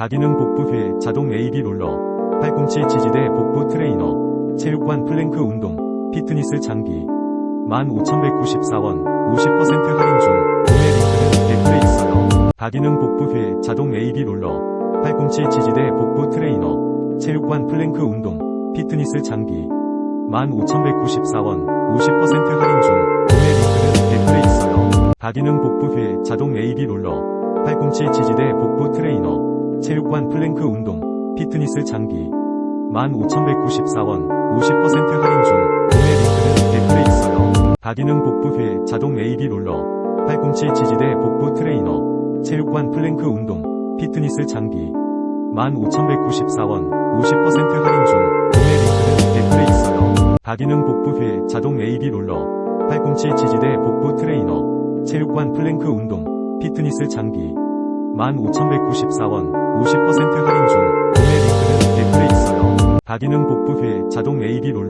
다기능 복부회 자동 AD 롤러, 팔꿈치 지지대 복부 트레이너, 체육관 플랭크 운동, 피트니스 장비. 15,194원, 50% 할인 중, 구매 링크는 댓글에 있어요. 다기능 복부회 자동 AD 롤러, 팔꿈치 지지대 복부 트레이너, 체육관 플랭크 운동, 피트니스 장비. 15,194원, 50% 할인 중, 구매 링크는 댓글에 있어요. 다기능 복부회 자동 AD 롤러, 팔꿈치 지지대 복부 트레이너, 체육관 플랭크 운동, 피트니스 장비. 15,194원, 50% 할인 중, 구매 링크는 댓글에 있어요. 다기능 복부회 자동 AD 롤러, 팔꿈치 지지대 복부 트레이너, 체육관 플랭크 운동, 피트니스 장비. 15,194원, 50% 할인 중, 구매 링크는 댓글에 있어요. 다기능 복부회 자동 AD 롤러, 팔꿈치 지지대 복부 트레이너, 체육관 플랭크 운동, 피트니스 장비. 15,194원, 50% 할인 중, 구매 링크는 댓글에 있어요. 다기능 복부 회 자동 AD 롤러,